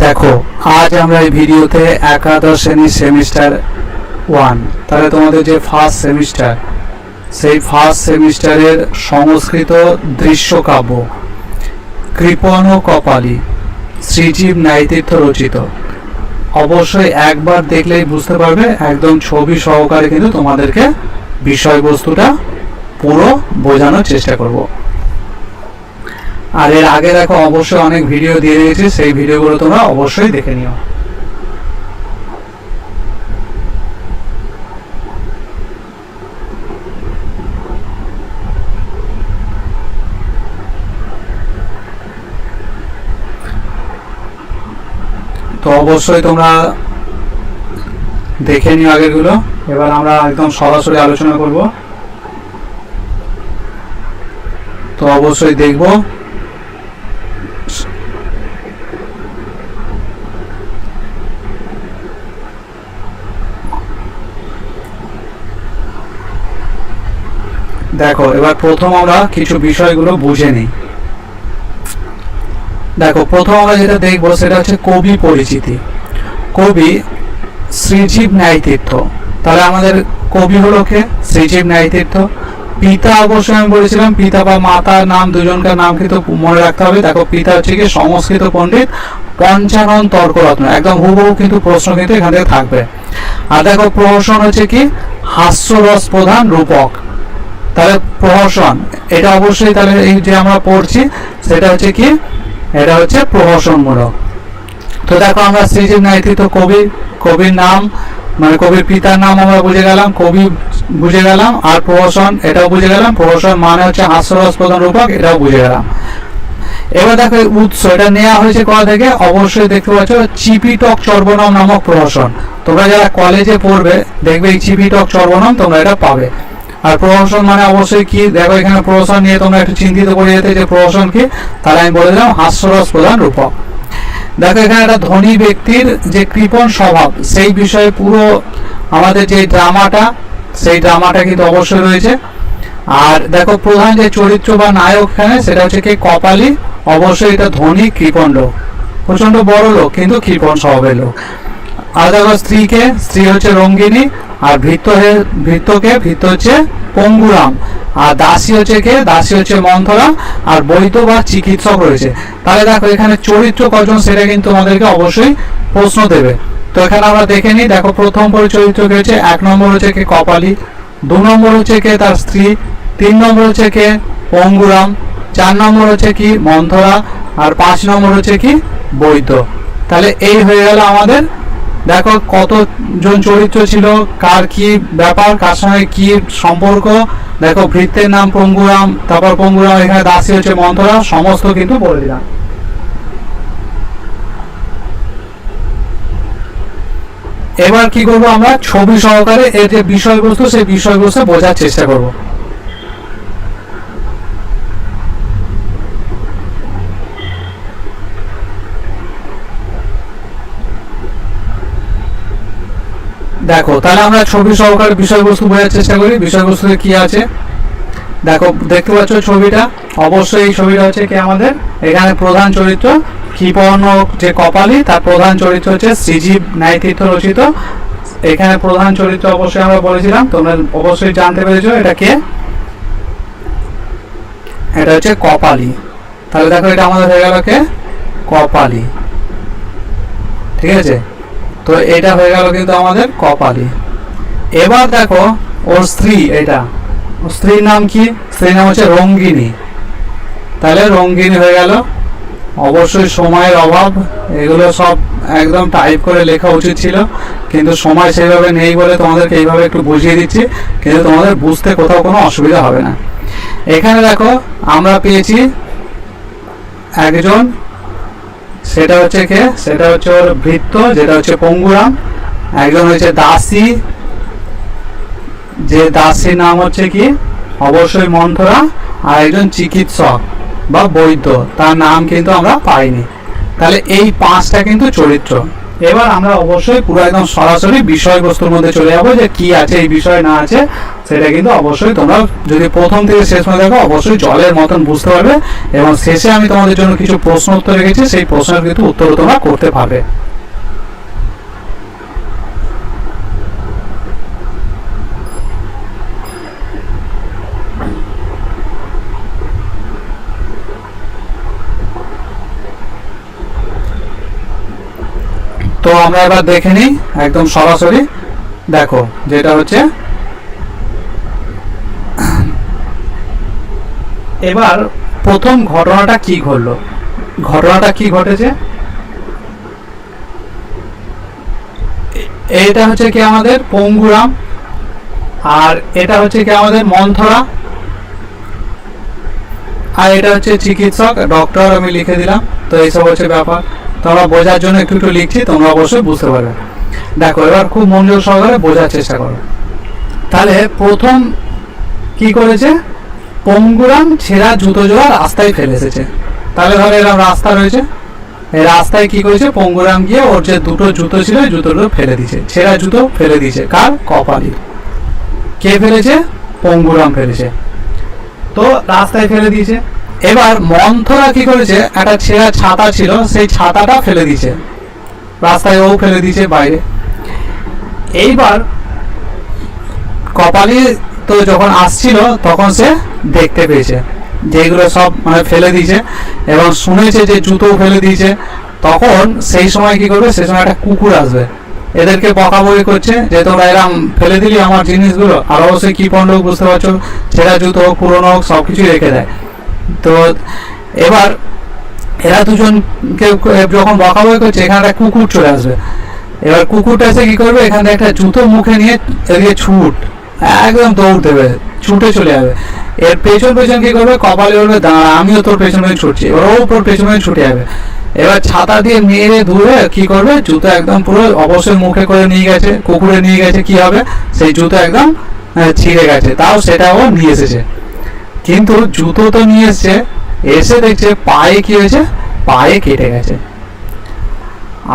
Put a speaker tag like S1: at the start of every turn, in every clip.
S1: দেখো, আজ আমরা এই ভিডিওতে একাদশ শ্রেণির সেমিস্টার ওয়ান তাহলে তোমাদের যে ফার্স্ট সেমিস্টার সেই ফার্স্ট সেমিস্টারের সংস্কৃত দৃশ্যকাব্য কৃপণ ও কপালী শ্রীজীব ন্যায়তীর্থ রচিত। অবশ্যই একবার দেখলেই বুঝতে পারবে, একদম ছবি সহকারে কিন্তু তোমাদেরকে বিষয়বস্তুটা পুরো বোঝানোর চেষ্টা করব। আর এর আগে দেখো অবশ্যই অনেক ভিডিও দিয়ে দিয়েছি, সেই ভিডিওগুলো তোমরা অবশ্যই দেখে নিও। তো অবশ্যই তোমরা দেখে নিও আগেরগুলো। এবার আমরা একদম সরাসরি আলোচনা করব। তো অবশ্যই দেখব। দেখো, এবার প্রথম আমরা কিছু বিষয়গুলো বুঝে নিই। দেখো, প্রথম আমরা যেটা দেখব সেটা হচ্ছে কবি পরিচিতি। কবি শ্রীজীব ন্যায়তীর্থ। তাহলে আমাদের কবি হলো কে? শ্রীজীব ন্যায়তীর্থ। পিতা অবশ্যই আমি বলেছিলাম, পিতা বা মাতার নাম দুজনকার নাম কিন্তু মনে রাখতে হবে। দেখো, পিতা হচ্ছে কি সংস্কৃত পণ্ডিত পঞ্চানন তর্করত্ন। একদম হুবহু কিন্তু প্রশ্ন কিন্তু এখান থেকে থাকবে। আর দেখো প্রহসন হচ্ছে কি? হাস্যরস প্রধান রূপক। তাহলে প্রহসন, এটা অবশ্যই তাহলে এই যে আমরা পড়ছি, সেটা হচ্ছে কি? এটা হচ্ছে প্রহসনমূলক। তো দেখো আমরা শ্রীজীব নাইতৃত্ব কবি, কবির নাম মানে কবির পিতার নাম আমরা বুঝে গেলাম, কবি বুঝে গেলাম, আর প্রহসন, এটাও বুঝে গেলাম, প্রহসন মানে হচ্ছে হাস্যরস প্রধান রূপক, এটাও বুঝে গেলাম। এবার দেখো উৎস, এটা নেওয়া হয়েছে কোথা থেকে? অবশ্যই দেখতে পাচ্ছ, চিপিটক চর্বনম নামক প্রহসন। তোমরা যারা কলেজে পড়বে, দেখবে এই চিপিটক চর্বনম তোমরা এটা পাবে। আর প্রহসন মানে অবশ্যই কি? দেখো এখানে প্রহসন নিয়ে তোমরা একটু চিন্তিত করে যেতে যে প্রহসন কি? তাহলে আমি বলে দিলাম হাস্যরস প্রধান রূপক। দেখো এখানে একটা ধনী ব্যক্তির যে কৃপণ স্বভাব, সেই বিষয়ে পুরো আমাদের যে ড্রামাটা, সেই ড্রামাটা কিন্তু অবশ্যই রয়েছে। আর দেখো প্রধান যে চরিত্র বা নায়ক এখানে, সেটা হচ্ছে কি? কপালি, অবশ্যই এটা ধনী, কৃপণ লোক। প্রচণ্ড বড় লোক, কিন্তু কৃপণ স্বভাবের লোক। আর দেখো স্ত্রীকে, স্ত্রী হচ্ছে রঙ্গিনী আর ভৃত্য হে- ভৃত্যকে ভৃত্য হচ্ছে পঙ্গুরাম। আর দাসী হচ্ছে কে? দাসী হচ্ছে মন্থরা। আর বৈদ্য বা চিকিৎসক রয়েছে। তাহলে দেখো, এখানে চরিত্র কজন সেটা কিন্তু আমাদেরকে অবশ্যই প্রশ্ন দেবে। তো এখানে আমরা দেখে নিই, দেখো, প্রথম পরে চরিত্র কে হচ্ছে, এক নম্বর হচ্ছে কে? কপালি। দু নম্বর হচ্ছে কে? তার স্ত্রী। তিন নম্বর হচ্ছে কে? পঙ্গুরাম। চার নম্বর হচ্ছে কি? মন্থরা। আর পাঁচ নম্বর হচ্ছে কি? বৈদ্য। তাহলে এই হয়ে গেল আমাদের দেখো কতজন চরিত্র ছিল, কার কি ব্যাপার, কার সঙ্গে কি সম্পর্ক। দেখো ভৃত্যের নাম পঙ্গুরাম, তারপর পঙ্গুরাম, এখানে দাসী হচ্ছে মন্থরা, সমস্ত কিন্তু বলে দিলাম। এবার কি করব আমরা? ছবি সহকারে এর যে বিষয়বস্তু, সেই বিষয়বস্তু বোঝার চেষ্টা করব। দেখো, তাহলে আমরা ছবি সহকারে বিষয়বস্তু বোঝার চেষ্টা করি। বিষয়বস্তুতে কি আছে? দেখো, দেখতে পাচ্ছ ছবিটা? অবশ্যই এই ছবিটা হচ্ছে কি আমাদের? এখানে প্রধান চরিত্র কৃপণ যে কপালি, তার প্রধান চরিত্র হচ্ছে শ্রীজীব ন্যায়তীর্থ রচিত। এখানে প্রধান চরিত্র অবশ্যই আমরা বলেছিলাম, তোমরা অবশ্যই জানতে পেরেছ এটা কে? এটা হচ্ছে কপালি। তাহলে দেখো, এটা আমাদের হয়ে গেল কে? কপালি। ঠিক আছে? তো এটা হয়ে গেল কিন্তু আমাদের কপালি। এবার দেখো, ওর স্ত্রী এটা। স্ত্রীর নাম কি? স্ত্রীর নাম হচ্ছে রঙ্গিনী। তাহলে রঙ্গিনী হয়ে গেল। অবশ্যই সময়ের অভাব, এগুলো সব একদম টাইপ করে লেখা উচিত ছিল। কিন্তু সময় সেইভাবে নেই বলে তোমাদেরকে এইভাবে একটু বুঝিয়ে দিচ্ছি। কিন্তু তোমাদের বুঝতে কোথাও কোনো অসুবিধা হবে না। এখানে দেখো, আমরা পেয়েছি একজন সেটা হচ্ছে কে? সেটা হচ্ছে ওর ভৃত্য, যেটা হচ্ছে পঙ্গুরাম। একজন হচ্ছে দাসী। যে দাসীর নাম হচ্ছে কি? অবশ্যই মন্থরা। আর একজন চিকিৎসক বা বৈদ্য। তার নাম কিন্তু আমরা পাইনি। তাহলে এই পাঁচটা কিন্তু চরিত্র। এবার আমরা অবশ্যই পুরো একদম সরাসরি বিষয়বস্তুর মধ্যে চলে যাব যে কি আছে, এই বিষয় না আছে, সেটা কিন্তু অবশ্যই তোমরা যদি প্রথম থেকে শেষ পর্যন্ত দেখো, অবশ্যই জলের মতন বুঝতে পারবে এবং শেষে আমি তোমাদের জন্য কিছু প্রশ্ন উত্তর রেখেছি, সেই প্রশ্নের কিন্তু উত্তর তোমরা করতে পারবে। আমরা এবার দেখে নিই, একদম সরাসরি। দেখো, যেটা হচ্ছে, এবার প্রথম ঘটনাটা কি ঘটলো? ঘটনাটা কি ঘটেছে? এ- এইটা হচ্ছে কি আমাদের পঙ্গুরাম, আর এটা হচ্ছে কি আমাদের মন্থরা, আর এটা হচ্ছে চিকিৎসক, ডক্টর, আমি লিখে দিলাম। তো এইসব হচ্ছে ব্যাপার। তোমরা বোঝার জন্য একটু একটু লিখছি, তোমরা অবশ্যই বুঝতে পারবে। দেখো, এবার খুব মনোযোগ সহকারে বোঝার চেষ্টা করো। তাহলে প্রথম কি করেছে? পঙ্গুরাম ছেঁড়া জুতো জোড়া রাস্তায় ফেলে এসেছে। তাহলে ধরো এরকম রাস্তা রয়েছে। এই রাস্তায় কি করেছে? পঙ্গুরাম গিয়ে ওর যে দুটো জুতো ছিল ওই জুতোগুলো ফেলে দিয়েছে। ছেঁড়া জুতো ফেলে দিয়েছে। কার? কপালি। কে ফেলেছে? পঙ্গুরাম ফেলেছে। তো রাস্তায় ফেলে দিয়েছে। এবার মন্থরা কি করেছে, একটা ছেঁড়া ছাতা ছিল, সেই ছাতাটা ফেলে দিয়েছে। রাস্তায় ও ফেলে দিয়েছে বাইরে। এইবার কপালি তো যখন আসছিল, তখন সে দেখতে পেয়েছে যেগুলো সব মানে ফেলে দিয়েছে এবং শুনেছে যে জুতো ফেলে দিয়েছে। তখন সেই সময় কি করবে? সেই সময় একটা কুকুর আসবে। এদেরকে বকাবকি করছে যে তোরা এরম ফেলে দিলি আমার জিনিসগুলো? আর অবশ্যই কি পণ্ড বুঝতে পারছ? ছেঁড়া জুতো, পুরোনো হোক সব কিছুই রেখে দেয়। তো এবার এরা দুজনকে যখন বকাবকি করছে, এখানে একটা কুকুর চলে আসবে। এবার কুকুরটা এসে কি করবে? এখানে একটা জুতো মুখে নিয়ে এদিকে ছুট, একদম দৌড় দেবে, ছুটে চলে যাবে। এর পেছন পেছন কি করবে? কপালে বলবে দাঁড়া, আমিও তোর পেছন ছুটছি। এবার ও তোর পেছন ছুটে যাবে। এবার ছাতা দিয়ে মেরে ধুয়ে কি করবে? জুতো একদম পুরো অবশ্যই মুখে করে নিয়ে গেছে, কুকুরে নিয়ে গেছে, কি হবে? সেই জুতো একদম ছিঁড়ে গেছে। তাও সেটা ও নিয়ে এসেছে। কিন্তু জুতো তো নিয়ে এসছে, এসে দেখছে পায়ে কি হয়েছে? পায়ে কেটে গেছে।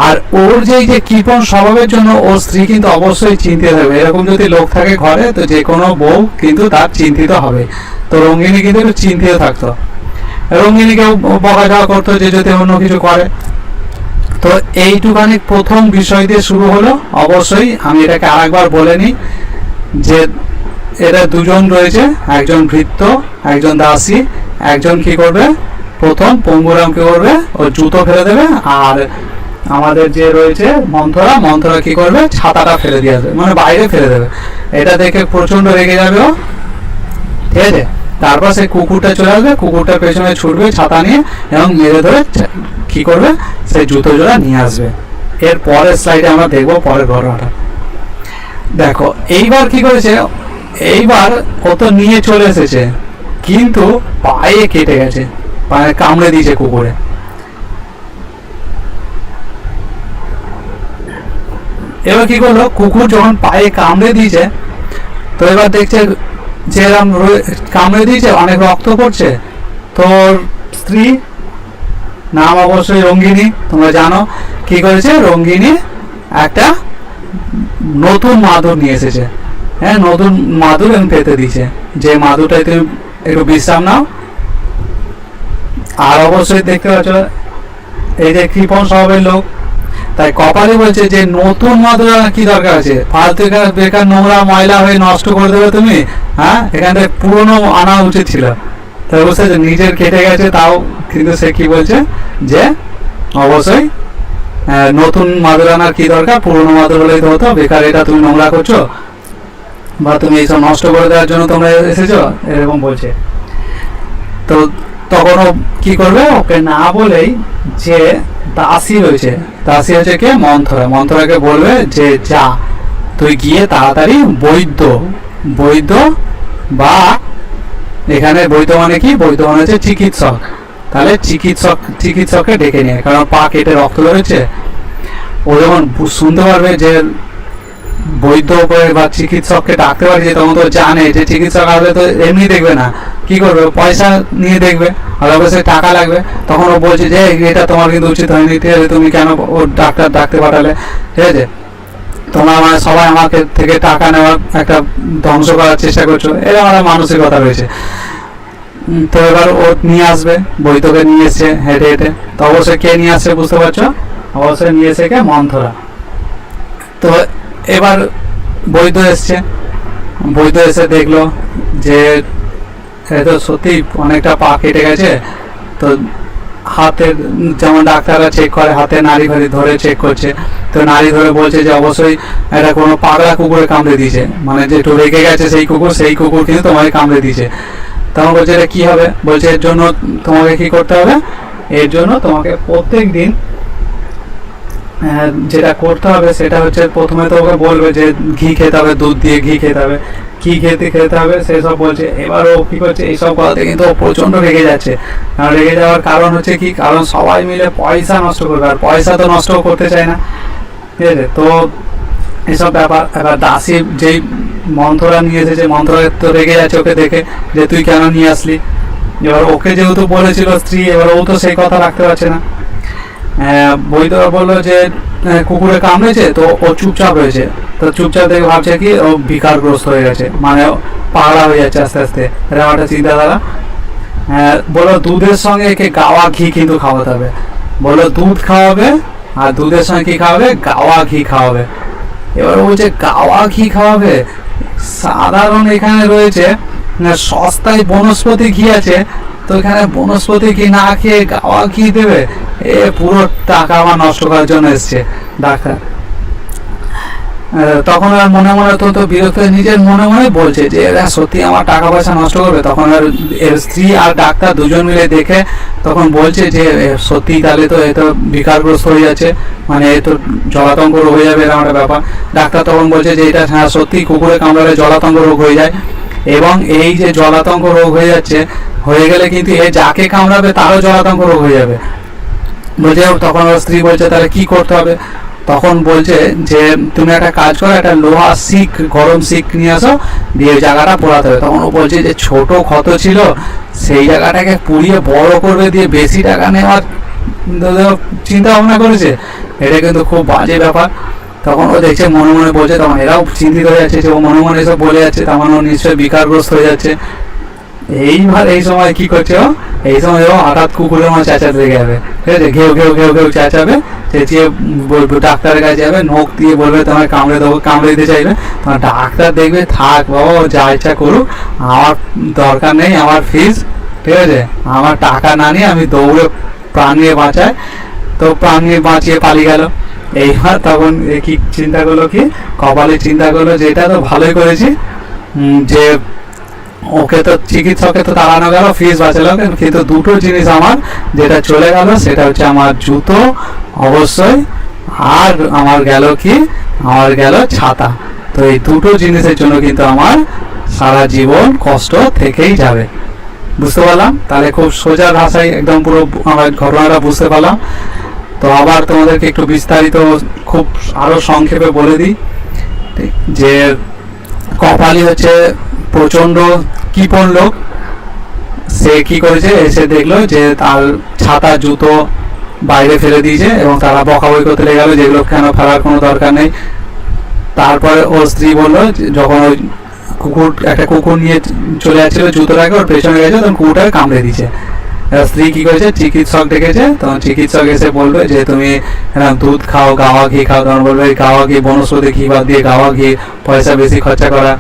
S1: আর ওর যে যে কৃপণ স্বভাবের জন্য ওর স্ত্রী কিন্তু অবশ্যই চিন্তিত হবে। এরকম যদি লোক থাকে ঘরে, তো যে কোনো বউ কিন্তু তার চিন্তিত হবে। তো রঙ্গিনী কিন্তু একটু চিন্তিত থাকতো। রঙ্গিনীকেও বকা যাওয়া করতো যে যদি অন্য কিছু করে। তো এইটুখানি প্রথম বিষয় দিয়ে শুরু হলো। অবশ্যই আমি এটাকে আরেকবার বলে নিই যে এরা দুজন রয়েছে, একজন ভৃত্য, একজন দাসী, একজন কি করবে? প্রথম পঙ্গুরাম কি করবে? ও জুতো ফেলে দেবে, আর আমাদের যে রয়েছে মন্থরা মন্থরা কি করবে? ছাতাটা ফেলে দিয়ে আসবে মানে বাইরে ফেলে দেবে। এটা দেখে প্রচণ্ড রেগে যাবে ও। ঠিক আছে? তারপর সেই কুকুরটা চলে আসবে কুকুরটার পেছনে ছুটবে ছাতা নিয়ে এবং মেরে ধরে কি করবে? সেই জুতো জোড়া নিয়ে আসবে। এর পরের স্লাইডে আমরা দেখব পরের ঘটনাটা। দেখো, এইবার কি করেছে? এইবার ও তো নিয়ে চলে এসেছে, কিন্তু পায়ে কেটে গেছে, পায়ে কামড়ে দিয়েছে কুকুরে। এবার কি করল? কুকুর যখন পায়ে কামড়ে দিয়েছে, তো এবার দেখছে যে এরম কামড়ে দিয়েছে, অনেক রক্ত পড়ছে। তোর স্ত্রী নাম অবশ্যই রঙ্গিনী, তোমরা জানো, কি করেছে? রঙ্গিনী একটা নতুন মাদুর নিয়ে এসেছে। হ্যাঁ নতুন মাদুর এবং পেতে দিয়েছে। যে মাদুরটাই তুমি একটু বিশ্রাম নাও। আর অবশ্যই দেখতে পাচ্ছ, এই যে কৃপণ স্বভাবের লোক, তাই কপালে বলছে যে নতুন মাদুর কি দরকার আছে? ফালতু বেকার নোংরা ময়লা হয়ে নষ্ট করে দেবে তুমি হ্যাঁ? এখান থেকে পুরনো আনা উচিত ছিল। তাই পারছ? নিজের কেটে গেছে, তাও কিন্তু সে কি বলছে? যে অবশ্যই নতুন মাদুর আনার কি দরকার? পুরনো মাদুর হলেই তো হতো, বেকার এটা তুমি নোংরা করছ। বা তুমি এইসব নষ্ট করে দেওয়ার জন্য তোমরা এসেছ? এরকম বলছে। তো তখন কি করবে? ওকে না বলেই যে দাসী রয়েছে। দাসী হচ্ছে কে? মন্থরা। মন্থরাকে বলবে যে, যা, তুই গিয়ে তাড়াতাড়ি বৈদ্য বৈদ্য বা এখানে বৈদ্য মানে কি? বৈদ্য মানে হচ্ছে চিকিৎসক। তাহলে চিকিৎসক, চিকিৎসককে ডেকে নিয়ে। কারণ পা কেটে রক্ত বেরোচ্ছে। ও যখন শুনতে পারবে যে বৈদ্য করে বা চিকিৎসককে ডাকতে পারি যে তখন তো জানে যে চিকিৎসক আসবে তো এমনি দেখবে না। কি করবে? পয়সা নিয়ে দেখবে। আর অবশ্যই টাকা লাগবে। তখন ও বলছে যে এটা তোমার কিন্তু উচিত হয়নি। ঠিক আছে, তুমি কেন ও ডাক্তার ডাকতে পাঠালে? ঠিক আছে? তোমরা মানে সবাই আমাকে থেকে টাকা নেওয়ার একটা ধ্বংস করার চেষ্টা করছ। এরকম একটা মানসিকতা রয়েছে। তো এবার ও নিয়ে আসবে। বৈতকে নিয়ে এসছে হেঁটে হেঁটে। তো অবশ্যই কে নিয়ে আসছে বুঝতে পারছ? অবশ্যই নিয়ে এসে কে? মন্থরা তো এবার বৈধ এসছে। বৈধ এসে দেখল যে তো সত্যি অনেকটা পা কেটে গেছে। তো হাতের যেমন ডাক্তাররা চেক করে, হাতে নাড়ি ফাড়ি ধরে চেক করছে। তো নাড়ি ধরে বলছে যে, অবশ্যই এটা কোনো পাগলা কুকুরে কামড়ে দিয়েছে। মানে যে একটু রেগে গেছে সেই কুকুর সেই কুকুর কিন্তু তোমাকে কামড়ে দিয়েছে। তখন বলছে, এটা কী হবে? বলছে, এর জন্য তোমাকে কি করতে হবে? এর জন্য তোমাকে প্রত্যেক দিন যেটা করতে হবে সেটা হচ্ছে প্রথমে তো ওকে বলবে যে ঘি খেতে হবে, দুধ দিয়ে ঘি খেতে হবে। কি খেতে খেতে হবে সেসব বলছে। এবার ও কি করছে, এইসব কথাতে কিন্তু ও প্রচণ্ড রেগে যাচ্ছে। কারণ রেগে যাওয়ার কারণ হচ্ছে কি? কারণ সবাই মিলে পয়সা নষ্ট করবে, আর পয়সা তো নষ্ট করতে চায় না। ঠিক আছে? তো এসব ব্যাপার। এবার দাসী যেই মন্ত্ররা নিয়ে এসেছে মন্ত্র তো রেগে যাচ্ছে ওকে দেখে, যে তুই কেন নিয়ে আসলি? এবার ওকে যেহেতু বলেছিল স্ত্রী, এবার ও তো সেই কথা রাখতে পারছে না। বৈদরা বলল যে কুকুরে কামড়েছে তো ও চুপচাপ রয়েছে। তো চুপচাপ দেখে ভাবছে কি ও বিকারগ্রস্ত হয়ে গেছে মানে পাগলা হয়ে যাচ্ছে আস্তে আস্তে। একটা চিন্তাধারা। আহ, বলল দুধের সঙ্গে একে গাওয়া ঘি কিন্তু খাওয়াতে হবে। বলল দুধ খাওয়াবে আর দুধের সঙ্গে কি খাওয়াবে? গাওয়া ঘি খাওয়াবে। এবার বলছে গাওয়া ঘি খাওয়াবে? সাধারণ এখানে রয়েছে সস্তায় বনস্পতি ঘি আছে তো এখানে বনস্পতি ঘি না খেয়ে গাওয়া কি দেবে? এ পুরো টাকা আমার নষ্ট করার জন্য এসছে, ডাক্তার। তখন আর মনে মনে তো তো বিরক্ত নিজের মনে মনে বলছে যে, এরা সত্যি আমার টাকা পয়সা নষ্ট করবে। তখন আর এর স্ত্রী আর ডাক্তার দুজন মিলে দেখে তখন বলছে যে সত্যি তাহলে তো এ তো বিকারগ্রস্ত হয়ে যাচ্ছে। মানে এ তো জলাতঙ্ক রোগ হয়ে যাবে, এরকম একটা ব্যাপার। ডাক্তার তখন বলছে যে, এটা হ্যাঁ সত্যি কুকুরে কামড়ালে জলাতঙ্ক রোগ হয়ে যায়। এবং এই যে জলাতঙ্ক রোগ হয়ে যাচ্ছে, হয়ে গেলে কিন্তু এ যাকে কামড়াবে তারও জলাতঙ্ক রোগ হয়ে যাবে। বলছে, তখন ওর স্ত্রী বলছে, তাহলে কি করতে হবে? তখন বলছে যে, তুমি একটা কাজ করো, একটা লোহা শিক গরম শিক নিয়ে আসো, দিয়ে জায়গাটা পোড়াতে হবে। তখন ও বলছে যে, ছোট ক্ষত ছিল, সেই জায়গাটাকে পুড়িয়ে বড় করবে দিয়ে বেশি টাকা নেওয়ার, চিন্তা ভাবনা করেছে। এটা কিন্তু খুব বাজে ব্যাপার। তখন ও দেখছে মনে মনে বলছে, তখন এরাও চিন্তিত হয়ে যাচ্ছে যে ও মনে মনে এসব বলে যাচ্ছে, তার মানে ও নিশ্চয়ই বিকারগ্রস্ত হয়ে যাচ্ছে। এইবার এই সময় কি করছে ও? এই সময় ও হঠাৎ কুকুরের মতো চেঁচাতে যাবে। ঠিক আছে? ঘেউ ঘেউ ঘেউ ঘেউ চেঁচাবে, চেঁচিয়ে বলবে ডাক্তারের কাছে যাবে, নখ দিয়ে বলবে, তোমায় কামড়ে দেবো, কামড়ে দিতে চাইবে। তোমার ডাক্তার দেখবে, থাক বাবা, ও যা ইচ্ছা করুক, আমার দরকার নেই, আমার ফিস ঠিক আছে? আমার টাকা না নিয়ে আমি দৌড়ে প্রাণ নিয়ে বাঁচাই তো প্রাণ নিয়ে বাঁচিয়ে পালিয়ে গেল। এইবার তখন কি চিন্তা করল কি? কপালে চিন্তা করল যে এটা তো ভালোই করেছি যে ওকে তো চিকিৎসকে তো তাড়ানো গেল ফিস বাঁচালো। কিন্তু দুটো জিনিস আমার যেটা চলে গেল, সেটা হচ্ছে আমার জুতো, অবশ্যই। আর আমার গেল কি? আমার গেল ছাতা। তো এই দুটো জিনিসের জন্য কিন্তু আমার সারা জীবন কষ্ট থেকেই যাবে। বুঝতে পারলাম? তাহলে খুব সোজা ভাষায় একদম পুরো আমার ঘটনাটা বুঝতে পারলাম। তো আবার তোমাদেরকে একটু বিস্তারিত খুব আরও সংক্ষেপে বলে দিই, যে কপালি হচ্ছে প্রচণ্ড কিপন লোক। সে কি করেছে? এসে দেখল যে তার ছাতা, জুতো বাইরে ফেলে দিয়েছে এবং তারা বকাবই করতে লেগে গেল যেগুলো কেন ফেলার কোনো দরকার নেই। তারপরে ওর স্ত্রী বলল যখন ওই কুকুর, একটা কুকুর নিয়ে চলে যাচ্ছিল জুতোটাকে, ওর পেছনে গেছে, তখন কুকুরটাকে কামড়ে দিয়েছে। স্ত্রী কি করেছে? চিকিৎসক ডেকেছে। তখন চিকিৎসক এসে বলবে যে, তুমি দুধ খাও, গাওয়া ঘি খাও। তখন বলবে গাওয়া ঘি, বনস্পতি ঘি বাদ দিয়ে গাওয়া ঘি, পয়সা বেশি খরচা করা।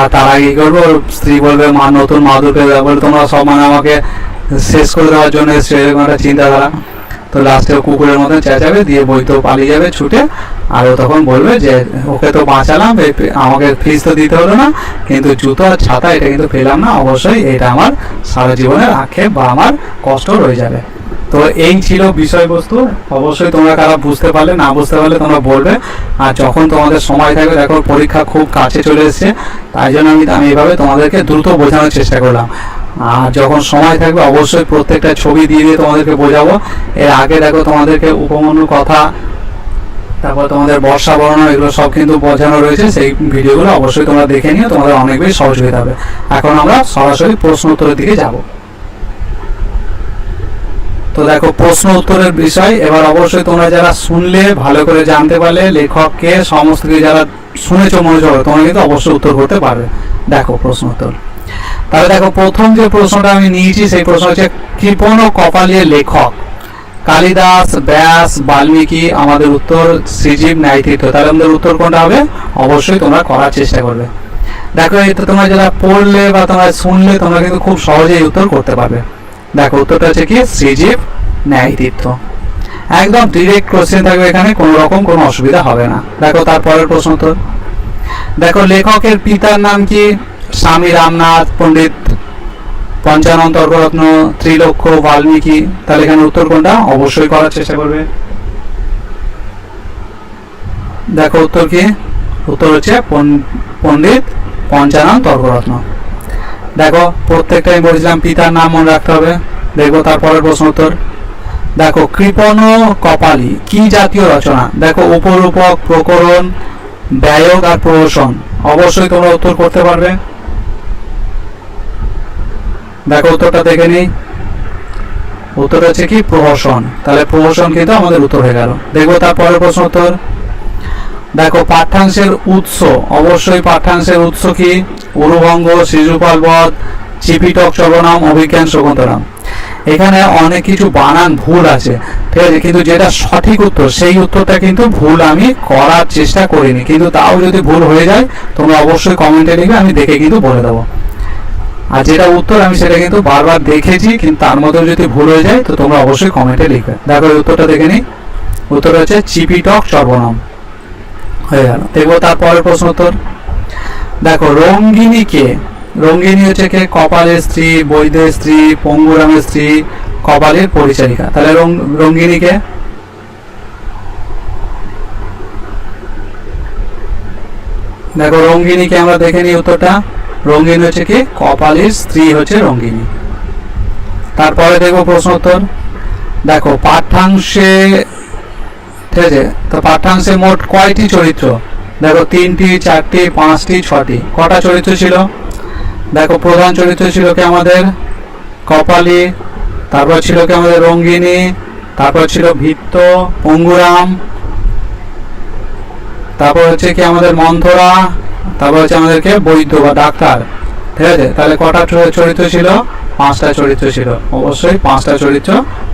S1: আর তার আগে কি করব? স্ত্রী বলবে, মা, নতুন মাদুর পেয়ে যাবে। তোমরা সব মানে আমাকে শেষ করে দেওয়ার জন্য সেরকম একটা চিন্তাধারা। তো লাস্টে কুকুরের মতো চেঁচাবে, দিয়ে বই তো পালিয়ে যাবে ছুটে। আর ও তখন বলবে যে, ওকে তো বাঁচালাম আমাকে ফিস তো দিতে হলো না, কিন্তু জুতো আর ছাতা এটা কিন্তু পেলাম না, অবশ্যই এটা আমার সারা জীবনের আক্ষেপ বা আমার কষ্ট রয়ে যাবে। তো এই ছিল বিষয়বস্তু। অবশ্যই তোমরা কারা বুঝতে পারলে, না বুঝতে পারলে তোমরা বলবে। আর যখন তোমাদের সময় থাকবে, দেখো পরীক্ষা খুব কাছে চলে এসেছে, তাই জন্য আমি আমি এভাবে তোমাদেরকে দ্রুত বোঝানোর চেষ্টা করলাম। আর যখন সময় থাকবে, অবশ্যই প্রত্যেকটা ছবি দিয়ে দিয়ে তোমাদেরকে বোঝাবো। এর আগে দেখো তোমাদেরকে উপমন্যুর কথা, তারপর তোমাদের বর্ষা বর্ণনা, এগুলো সব কিন্তু বোঝানো রয়েছে। সেই ভিডিওগুলো অবশ্যই তোমরা দেখে নিও, তোমাদের অনেক বেশি সহজ সহযোগিতা হবে এখন আমরা সরাসরি প্রশ্ন উত্তরের দিকে যাব। তো দেখো, প্রশ্ন উত্তরের বিষয়, এবার অবশ্যই তোমরা যারা শুনলে, ভালো করে জানতে পারলে লেখককে সমস্ত যারা শুনেছো মনোযোগ তোমরা কিন্তু অবশ্যই উত্তর করতে পারবে। দেখো প্রশ্ন উত্তর। তাহলে দেখো, প্রথম যে প্রশ্নটা আমি নিয়েছি, সেই প্রশ্ন হচ্ছে কৃপণ ও কপালীয় লেখক। কালিদাস, ব্যাস, বাল্মীকি আমাদের উত্তর শ্রীজীব, ন্যায়তীর্থ। তাহলে আমাদের উত্তর কোনটা হবে? অবশ্যই তোমরা করার চেষ্টা করবে। দেখো এটা তোমরা যারা পড়লে বা তোমরা শুনলে, তোমরা কিন্তু খুব সহজেই উত্তর করতে পারবে। দেখো, উত্তরটা হচ্ছে কি? শ্রীজীব, ন্যায়তীর্থ। একদম ডিরেক্ট কোশ্চেন থাকবে এখানে, কোনো রকম কোনো অসুবিধা হবে না। দেখো, তারপরের প্রশ্ন উত্তর। দেখো, লেখকের পিতার নাম কি? স্বামী রামনাথ পণ্ডিত পঞ্চানন তর্করত্ন ত্রিলক্ষ বাল্মীকি। তাহলে এখানে উত্তর কোনটা? অবশ্যই করার চেষ্টা করবে। দেখো উত্তর কি? উত্তর হচ্ছে পণ্ডিত পঞ্চানন তর্করত্ন দেখো, প্রত্যেকটা আমি বলেছিলাম পিতার নাম মনে রাখতে হবে। দেখব তারপরের প্রশ্ন উত্তর। দেখো, কৃপণ কপালি, কি জাতীয় রচনা? দেখো, উপরূপক, প্রকরণ ব্যয়ক আর প্রহসন অবশ্যই তোমরা উত্তর করতে পারবে। দেখো, উত্তরটা দেখে নিই। উত্তর হচ্ছে কি? প্রহসন। তাহলে প্রহসন কিন্তু আমাদের উত্তর হয়ে গেল। দেখব তারপরের প্রশ্ন উত্তর। দেখো, পাঠ্যাংশের উৎস। অবশ্যই পাঠ্যাংশের উৎস কি? উরুভঙ্গ শিশুপাল বধ চিপিটক চলনাম, অভিজ্ঞান, শকুন্তলাম। এখানে অনেক কিছু বানান ভুল আছে। ঠিক আছে, কিন্তু যেটা সঠিক উত্তর, সেই উত্তরটা কিন্তু ভুল আমি করার চেষ্টা করিনি। কিন্তু তাও যদি ভুল হয়ে যায়, তোমরা অবশ্যই কমেন্টে লিখবে, আমি দেখে কিন্তু বলে দেবো। আর যেটা উত্তর আমি সেটা কিন্তু বারবার দেখেছি, কিন্তু তার মধ্যে যদি ভুল হয়ে যায়, তো তোমরা অবশ্যই কমেন্টে লিখবে। দেখো উত্তরটা দেখে নিই। উত্তর হচ্ছে চিপিটক চর্বনম হয়ে গেল। দেখব তারপরের প্রশ্ন উত্তর। দেখো, রঙ্গিনী কে? রঙ্গিনী হচ্ছে কে? কপালের স্ত্রী বৈদের স্ত্রী, পঙ্গুরামের স্ত্রী, কপালের পরিচারিকা। তাহলে রঙ্গিনী কে? দেখো রঙ্গিনীকে আমরা দেখে নিই উত্তরটা। রঙ্গিনী হচ্ছে কি? কপালের স্ত্রী হচ্ছে রঙ্গিনী তারপরে দেখব প্রশ্ন উত্তর দেখো পাঠ্যাংশে ঠিক আছে, তো পাঠ্যাংশে মোট কয়টি চরিত্র? দেখো, তিনটি, চারটি, পাঁচটি, ছটি। কটা চরিত্র ছিল? দেখো, প্রধান চরিত্র ছিল কি আমাদের? কপালী, তারপর ছিল কি আমাদের রঙ্গিনী তারপর ছিল ভিত্ত পঙ্গুরাম, তারপর হচ্ছে কি আমাদের মন্থরা তারপর হচ্ছে আমাদেরকে বৈদ্য বা ডাক্তার। ঠিক আছে? তাহলে কটা চরিত্র ছিল? পাঁচটা চরিত্র ছিল। অবশ্যই পাঁচটা চরিত্র।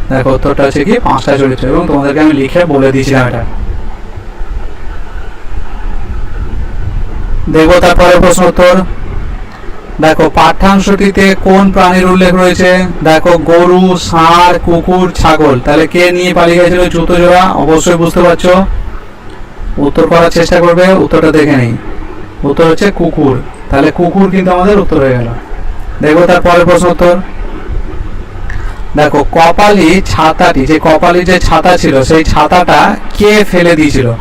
S1: দেখো, উত্তরটা হচ্ছে কি? পাঁচটা চরিত্র। এবং তোমাদেরকে আমি লিখে বলে দিয়েছিলাম এটা। দেখব তারপরে প্রশ্ন উত্তর। দেখো, পাঠ্যাংশটিতে কোন প্রাণীর উল্লেখ রয়েছে? দেখো, গরু, ষাঁড়, কুকুর, ছাগল। তাহলে কে নিয়ে পালিয়ে গেছিল জুতো জোড়া অবশ্যই বুঝতে পারছ। উত্তর করার চেষ্টা করবে, উত্তরটা দেখে নেই। উত্তর হচ্ছে কুকুর। তাহলে কুকুর কিন্তু আমাদের উত্তর হয়ে গেল। দেখো তার পরের প্রশ্ন উত্তর। দেখো, কপালি ছাতাটি, যে কপালি যে ছাতা ছিল, সেই ছাতাটা কে ফেলে দিয়েছিল?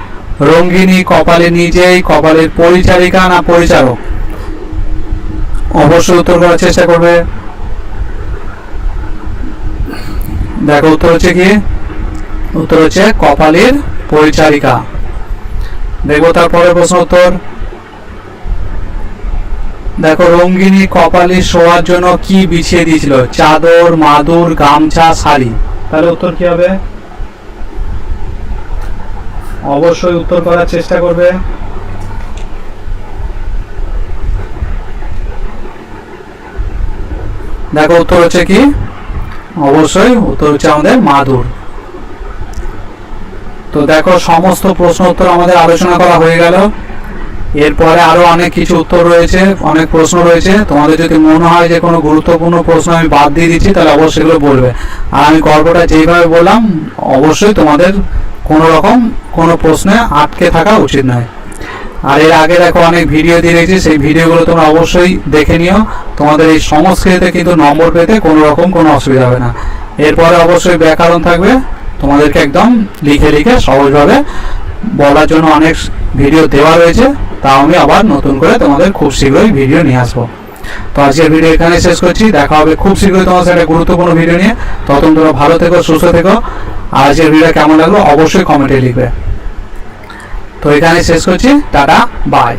S1: রঙ্গিনী কপালে নিজেই, কপালের পরিচারিকা না পরিচারক? অবশ্যই উত্তর করার চেষ্টা করবে। দেখো, উত্তর হচ্ছে কি? উত্তর হচ্ছে কপালের পরিচারিকা। দেখব তারপরে প্রশ্ন উত্তর। দেখো, রঙ্গিনী কপালে শোয়ার জন্য কি বিছিয়ে দিয়েছিল? চাদর, মাদুর, গামছা, শাড়ি। তাহলে উত্তর কি হবে? অবশ্যই উত্তর করার চেষ্টা করবে। দেখো, উত্তর হচ্ছে কি? অবশ্যই উত্তর হচ্ছে আমাদের মাদুর। তো দেখো, সমস্ত প্রশ্ন উত্তর আমাদের আলোচনা করা হয়ে গেল। এরপরে আরও অনেক কিছু উত্তর রয়েছে, অনেক প্রশ্ন রয়েছে। তোমাদের যদি মনে হয় যে কোনো গুরুত্বপূর্ণ প্রশ্ন আমি বাদ দিয়ে দিচ্ছি, তাহলে অবশ্যই সেগুলো বলবে। আর আমি গল্পটা যেইভাবে বললাম, অবশ্যই তোমাদের কোনো রকম কোনো প্রশ্নে আটকে থাকা উচিত নয়। আর এর আগে দেখো অনেক ভিডিও দিয়ে রেখেছি, সেই ভিডিওগুলো তোমরা অবশ্যই দেখে নিও। তোমাদের এই সংস্কৃতিতে কিন্তু নম্বর পেতে কোনো রকম কোনো অসুবিধা হবে না। এরপরে অবশ্যই ব্যাকরণ থাকবে। তোমাদেরকে একদম লিখে লিখে সহজভাবে বলার জন্য অনেক ভিডিও দেওয়া রয়েছে। তাও আমি আবার নতুন করে তোমাদের খুব শীঘ্রই ভিডিও নিয়ে আসব। তো আজকের ভিডিও এখানে শেষ করছি। দেখা হবে খুব শীঘ্রই তোমার সাথে একটা গুরুত্বপূর্ণ ভিডিও নিয়ে। ততক্ষণ তোমরা ভালো থেকো, সুস্থ থেকো। আর আজকের ভিডিও কেমন লাগল অবশ্যই কমেন্টে লিখবে। তো এখানে শেষ করছি। Tata bye